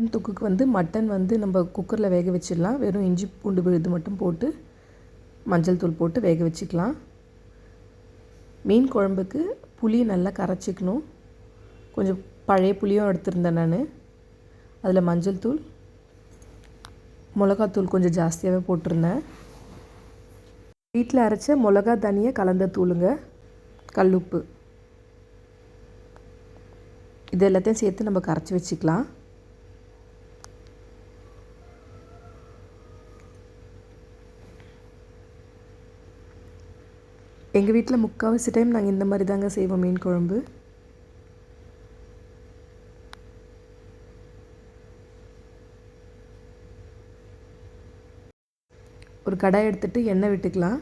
Mutton தொக்குக்கு வந்து mutton வந்து நம்ம குக்கரில் வேக வச்சிடலாம். வெறும் இஞ்சி பூண்டு விழுது மட்டும் போட்டு மஞ்சள் தூள் போட்டு வேக வச்சுக்கலாம். மீன் குழம்புக்கு புளி நல்லா கரைச்சிக்கணும். கொஞ்சம் பழைய புளியும் எடுத்திருந்தேன் நான். அதில் மஞ்சள் தூள் மிளகாத்தூள் கொஞ்சம் ஜாஸ்தியாகவே போட்டிருந்தேன். வீட்டில் அரைச்ச மிளகா தனியை கலந்த தூளுங்க கல்லுப்பு. இது எல்லாத்தையும் சேர்த்து நம்ம கரைச்சி வச்சுக்கலாம். எங்கள் வீட்டில் முக்கால்வாசி டைம் நாங்கள் இந்த மாதிரி தாங்க செய்வோம் மீன் குழம்பு. ஒரு கடாய் எடுத்துகிட்டு எண்ணெய் விட்டுக்கலாம்.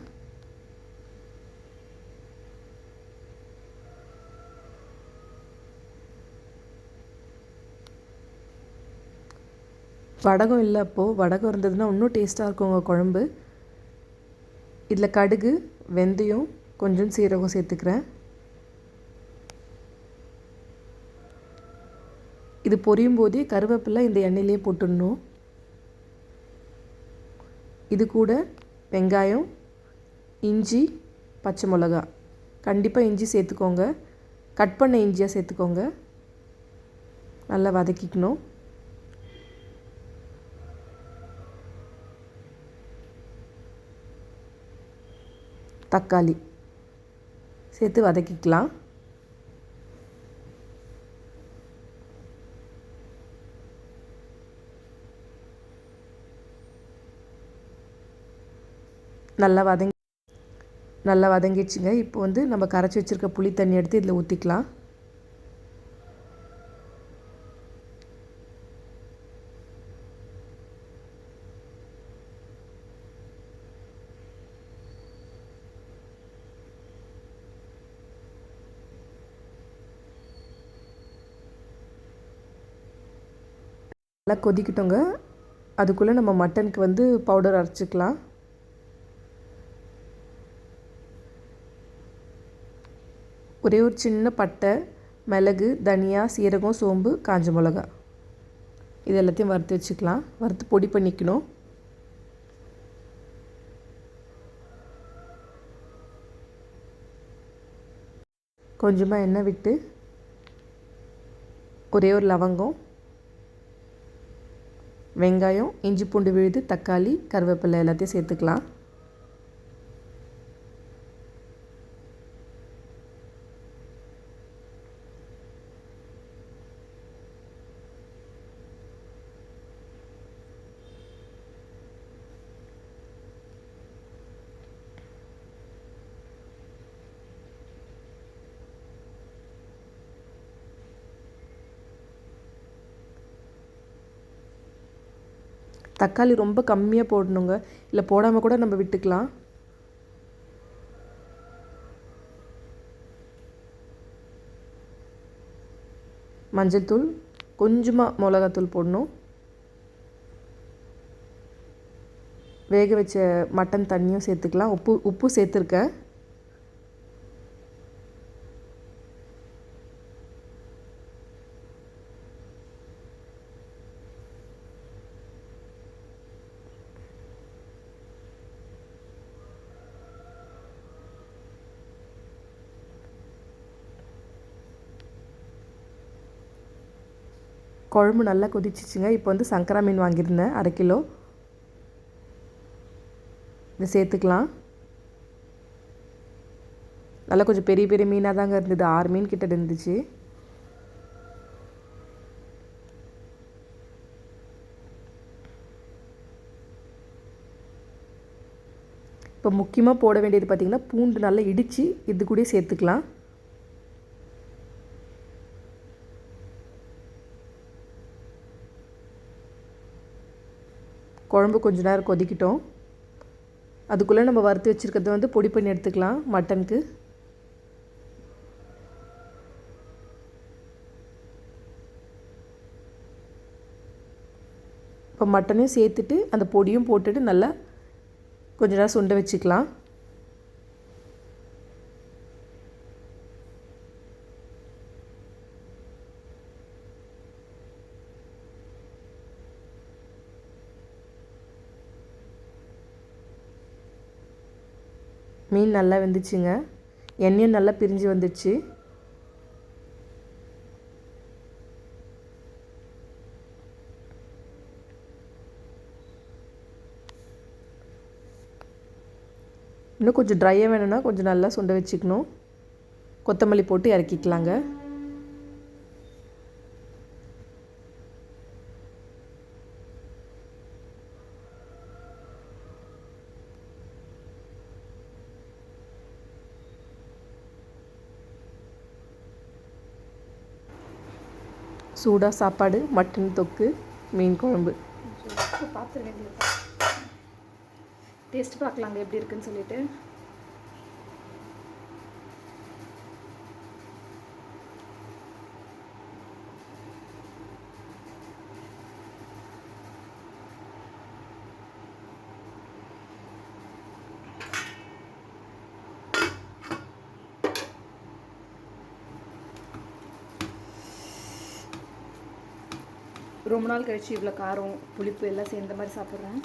வடகம் இல்லை அப்போது வடகம் இருந்ததுன்னா இன்னும் டேஸ்ட்டாக இருக்கும் உங்கள் குழம்பு. இதில் கடுகு வெந்தயம் கொஞ்சம் சீரகம் சேர்த்துக்கிறேன். இது பொரியும் போதே கருவேப்பிலை இந்த எண்ணெயிலே போட்டுடணும். இது கூட வெங்காயம் இஞ்சி பச்சை மிளகா. கண்டிப்பாக இஞ்சி சேர்த்துக்கோங்க. கட் பண்ண இஞ்சியாக சேர்த்துக்கோங்க. நல்லா வதக்கிக்கணும். தக்காளி. சேர்த்து வதக்கிக்கலாம். நல்லா வதங்கி நல்லா வதங்கிடுச்சுங்க. இப்போ வந்து நம்ம கரைச்சி வச்சுருக்க புளி தண்ணி எடுத்து இதில் ஊற்றிக்கலாம் நல்லா கொதிக்கிட்டோங்க. அதுக்குள்ளே நம்ம மட்டனுக்கு வந்து பவுடர் அரைச்சிக்கலாம். ஒரே ஒரு சின்ன பட்டை மிளகு தனியா சீரகம் சோம்பு காஞ்ச மிளகா. இது எல்லாத்தையும் வறுத்து வச்சுக்கலாம். வறுத்து பொடி பண்ணிக்கணும். கொஞ்சமாக எண்ணெய் விட்டு ஒரே ஒரு லவங்கம். வெங்காயம் இஞ்சி பூண்டு விழுது தக்காளி கருவேப்பிலை எல்லாத்தையும் சேர்த்துக்கலாம். தக்காளி ரொம்ப கம்மியாக போடணுங்க. இல்லை போடாமல் கூட நம்ம விட்டுக்கலாம். மஞ்சள் தூள் கொஞ்சமாக மிளகாத்தூள் போடணும். வேக வச்ச மட்டன் தண்ணியும் சேர்த்துக்கலாம். உப்பு உப்பு சேர்த்துருக்கேன். குழம்பு நல்லா கொதிச்சிச்சுங்க. இப்போ வந்து சங்கரா மீன் வாங்கியிருந்தேன். அரை கிலோ. இதை சேர்த்துக்கலாம். நல்லா கொஞ்சம் பெரிய பெரிய மீனாக தாங்க இருந்தது. ஆறு மீன் கிட்ட இருந்துச்சு. இப்போ முக்கியமாக போட வேண்டியது பார்த்திங்கன்னா பூண்டு நல்லா இடித்து இது கூட சேர்த்துக்கலாம். குழம்பு கொஞ்ச நேரம் கொதிக்கிட்டோம். அதுக்குள்ளே நம்ம வறுத்து வச்சுருக்கிறத வந்து பொடி பண்ணி எடுத்துக்கலாம் மட்டனுக்கு. இப்போ மட்டனையும் சேர்த்துட்டு அந்த பொடியும் போட்டுட்டு நல்லா கொஞ்ச நேரம் சுண்ட வச்சுக்கலாம். மீன் நல்லா வெந்துச்சுங்க. எண்ணெயும் நல்லா பிரிஞ்சு வந்துடுச்சு இன்னும் கொஞ்சம் ட்ரையாக வேணும்னா கொஞ்சம் நல்லா சுண்ட வச்சுக்கணும். கொத்தமல்லி போட்டு இறக்கிக்கலாங்க. சூடாக சாப்பாடு மட்டன் தொக்கு மீன் குழம்பு. பார்த்துருவேன் டேஸ்ட் பார்க்கலாங்க எப்படி இருக்குன்னு சொல்லிட்டு. ரொம்ப நாள் கழித்து இவ்வளோ காரம் புளிப்பு எல்லாம் சேர்ந்த மாதிரி சாப்பிட்றேன்.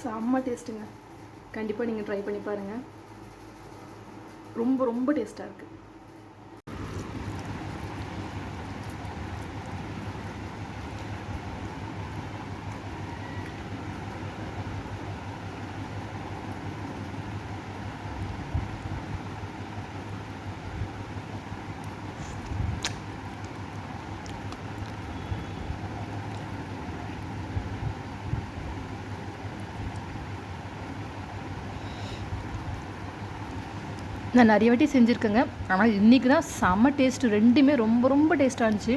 செம்ம டேஸ்ட்டுங்க. கண்டிப்பாக நீங்கள் ட்ரை பண்ணி பாருங்கள் ரொம்ப ரொம்ப டேஸ்ட்டாக இருக்குது நான் நிறைய வாட்டி செஞ்சுருக்கேங்க. ஆனால் இன்றைக்கி தான் செம்ம டேஸ்ட்டு ரெண்டுமே ரொம்ப ரொம்ப டேஸ்ட்டாக இருந்துச்சு.